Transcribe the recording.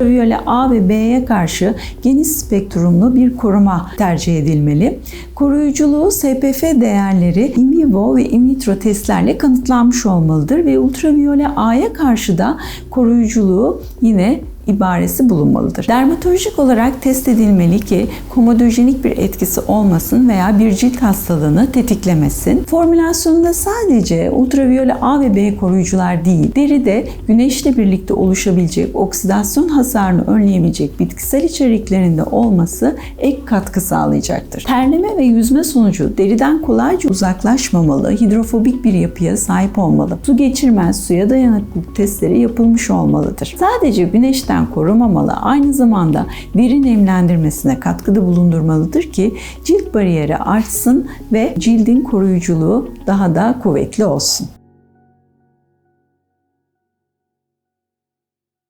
Ultraviyole A ve B'ye karşı geniş spektrumlu bir koruma tercih edilmeli. Koruyuculuğu SPF değerleri in vivo ve in vitro testlerle kanıtlanmış olmalıdır ve ultraviyole A'ya karşı da koruyuculuğu yine ibaresi bulunmalıdır. Dermatolojik olarak test edilmeli ki komodojenik bir etkisi olmasın veya bir cilt hastalığını tetiklemesin. Formülasyonunda sadece ultraviyole A ve B koruyucular değil, deride güneşle birlikte oluşabilecek oksidasyon hasarını önleyebilecek bitkisel içeriklerinde olması ek katkı sağlayacaktır. Terleme ve yüzme sonucu deriden kolayca uzaklaşmamalı, hidrofobik bir yapıya sahip olmalı. Su geçirmez, suya dayanıklılık testleri yapılmış olmalıdır. Sadece güneşten korumamalı, aynı zamanda deri nemlendirmesine katkıda bulundurmalıdır ki cilt bariyeri artsın ve cildin koruyuculuğu daha da kuvvetli olsun.